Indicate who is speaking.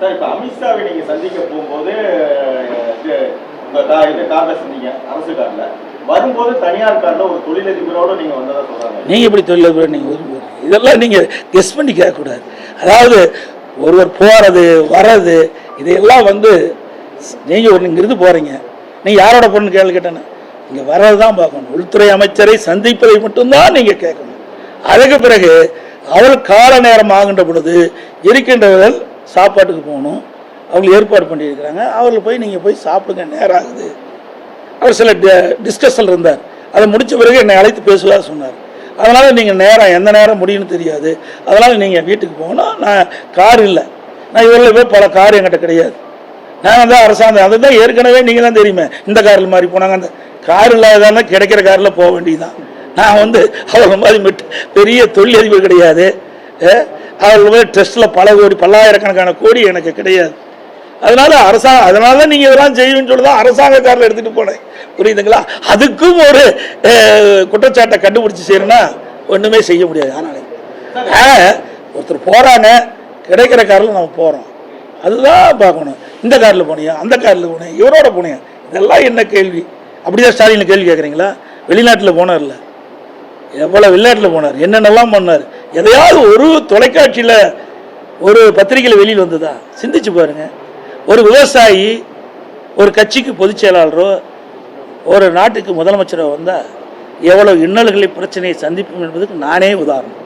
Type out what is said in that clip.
Speaker 1: Sir இப்போ அமித்ஷாவை நீங்கள் சந்திக்க போகும்போது இது உங்க கா இந்த காரில் சந்திங்க அரசு காரில். வரும்போது தனியார் காரில் ஒரு தொழிலதிபரோடு நீங்கள் வந்ததாக சொல்கிறாங்க
Speaker 2: நீங்கள் எப்படி தொழிலதிபர் நீங்கள் ஒதுக்குறீங்க இதெல்லாம் நீங்கள் கெஸ் பண்ணி கேட்கக்கூடாது. அதாவது ஒருவர் போகிறது வர்றது இதையெல்லாம் வந்து நீங்கள் ஒரு இங்கிருந்து போகிறீங்க நீங்கள் யாரோட பொண்ணு கேள்வி கேட்டேன்னு இங்கே வர்றது தான் பார்க்கணும். உள்துறை அமைச்சரை சந்திப்பதை மட்டும்தான் நீங்கள் கேட்கணும். அதுக்கு பிறகு அவள் கால நேரம் ஆகின்ற பொழுது இருக்கின்றவர்கள் சாப்பாட்டுக்கு போகணும். அவங்க ஏற்பாடு பண்ணியிருக்கிறாங்க. அவர்கள் போய் நீங்கள் போய் சாப்பிடுங்க நேரம் ஆகுது அவர் சில டிஸ்கஷன் இருந்தார். அதை முடித்த பிறகு என்னை அழைத்து பேசுவதாக சொன்னார். அதனால் நீங்கள் நேரம் எந்த நேரம் முடியும்னு தெரியாது. அதனால் நீங்கள் வீட்டுக்கு போகணும். நான் கார் இல்லை. நான் இவரில் போய் பல கார் என்கிட்ட கிடையாது. நான் வந்து அரசாங்கம் அது தான் ஏற்கனவே நீங்கள் தான் தெரியுமே. இந்த காரில் மாதிரி போனாங்க. அந்த கார் இல்லாததால கிடைக்கிற காரில் போக வேண்டியதுதான். நான் வந்து அவங்க மாதிரி மட்டும் பெரிய தொழிலதிபர் கிடையாது. அதில் அவர்கள் பல கோடி பல்லாயிரக்கணக்கான கோடி எனக்கு கிடையாது. அதனால அரசாங்கம் அதனால தான் நீங்கள் இதெல்லாம் செய்யணும்னு சொல்லி தான் அரசாங்க காரில் எடுத்துகிட்டு போனேன். புரியுதுங்களா? அதுக்கும் ஒரு குற்றச்சாட்டை கண்டுபிடிச்சி செய்யணும்னா ஒன்றுமே செய்ய முடியாது அதனால ஒருத்தர் போகிறாங்க கிடைக்கிற காரில் நம்ம போகிறோம் அதுதான் பார்க்கணும். இந்த காரில் போனியா? அந்த காரில் போனேன் இவரோட போனியா? இதெல்லாம் என்ன கேள்வி? அப்படிதான் ஸ்டாலின் கேள்வி கேட்குறீங்களா? வெளிநாட்டில் போனார்ல. எவ்வளோ வெளிநாட்டில் போனார்? என்னென்னலாம் பண்ணார்? எதையாவது ஒரு தொலைக்காட்சியில் ஒரு பத்திரிகையில் வெளியில் வந்ததா? சிந்திச்சு பாருங்க. ஒரு விவசாயி ஒரு கட்சிக்கு பொதுச் செயலாளரோ ஒரு நாட்டுக்கு முதலமைச்சரோ வந்தால் எவ்வளோ இன்னல்களை பிரச்சனையை சந்திப்போம் என்பதுக்கு நானே உதாரணம்.